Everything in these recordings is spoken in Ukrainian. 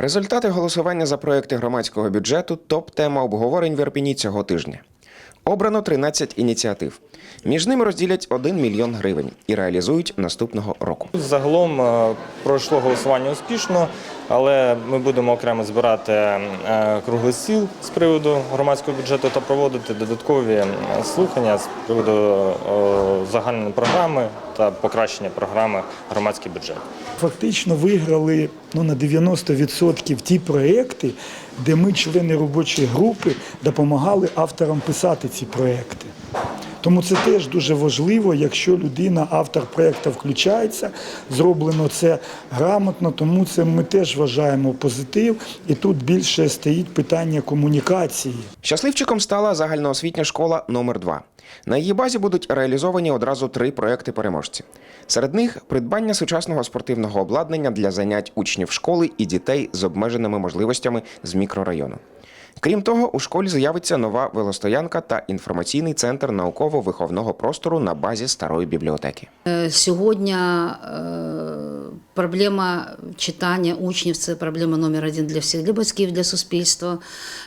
Результати голосування за проекти громадського бюджету топ-тема обговорень в Ірпіні цього тижня. Обрано 13 ініціатив. Між ними розділять 1 мільйон гривень і реалізують наступного року. Загалом е, пройшло голосування успішно, але ми будемо окремо збирати е, круглий стіл з приводу громадського бюджету та проводити додаткові е, слухання з приводу загальної програми та покращення програми громадський бюджет. Фактично виграли ну, на 90% ті проекти, де ми, члени робочої групи, допомагали авторам писати ці проекти. Тому це теж дуже важливо, якщо людина, автор проєкту включається, зроблено це грамотно, тому це ми теж вважаємо позитив. І тут більше стоїть питання комунікації. Щасливчиком стала загальноосвітня школа номер 2 На її базі будуть реалізовані одразу три проекти переможці. Серед них придбання сучасного спортивного обладнання для занять учнів школи і дітей з обмеженими можливостями з мікрорайону. Крім того, у школі з'явиться нова велостоянка та інформаційний центр науково-виховного простору на базі старої бібліотеки. Е, Сьогодні е, проблема читання учнів це проблема номер один для всіх, для батьків, для суспільства,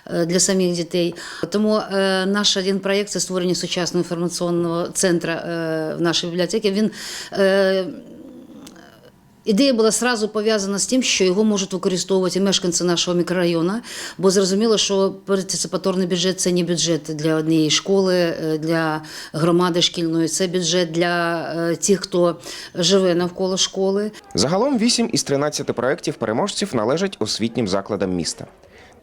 е, для самих дітей. Тому наш один проєкт це створення сучасного інформаційного центру в нашій бібліотеці. Він Ідея була сразу пов'язана з тим, що його можуть використовувати мешканці нашого мікрорайону, бо зрозуміло, що партиципаторний бюджет це не бюджет для однієї школи, е, для громади шкільної, це бюджет для е, тих, хто живе навколо школи. Загалом 8 із 13 проєктів переможців належать освітнім закладам міста.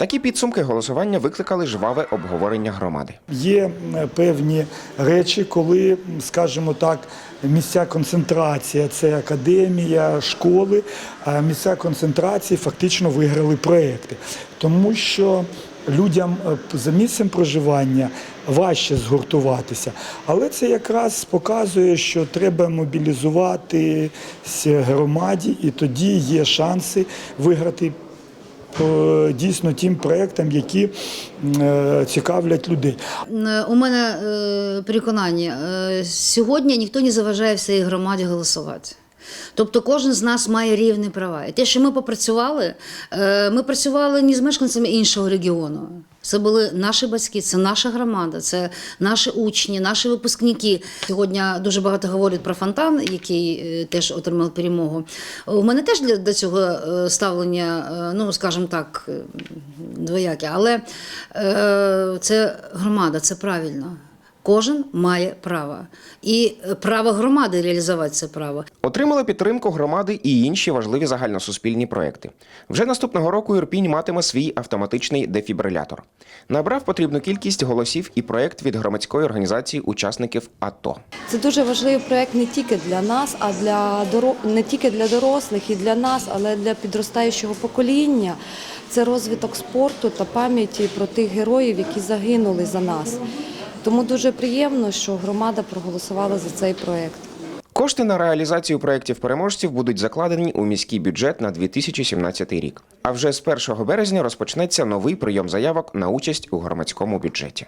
Такі підсумки голосування викликали жваве обговорення громади. Є е, певні речі, коли, скажімо так, місця концентрації це академія, школи, а місця концентрації фактично виграли проекти. Тому що людям е, за місцем проживання важче згуртуватися. Але це якраз показує, що треба мобілізуватися громаді, і тоді є шанси виграти дійсно тим проектам, які е, цікавлять людей. Е, У мене е, переконання, е, сьогодні ніхто не заважає всій громаді голосувати. Тобто кожен з нас має рівні права. І те, що ми попрацювали, е, ми працювали не з мешканцями іншого регіону. Це були наші батьки, це наша громада, це наші учні, наші випускники. Сьогодні дуже багато говорять про фонтан, який е, теж отримав перемогу. У мене теж до цього е, ставлення, ну скажімо так, двояке, але це громада, це правильно. Кожен має право. І е, право громади реалізувати це право. Отримали підтримку громади і інші важливі загальносуспільні проекти. Вже наступного року Ірпінь матиме свій автоматичний дефібрилятор. Набрав потрібну кількість голосів і проект від громадської організації учасників АТО. Це дуже важливий проект не тільки для нас, а для доро... не тільки для дорослих і для нас, але для підростаючого покоління. Це розвиток спорту та пам'яті про тих героїв, які загинули за нас. Тому дуже приємно, що громада проголосувала за цей проект. Кошти на реалізацію проєктів переможців будуть закладені у міський бюджет на 2017 рік. А вже з 1 березня розпочнеться новий прийом заявок на участь у громадському бюджеті.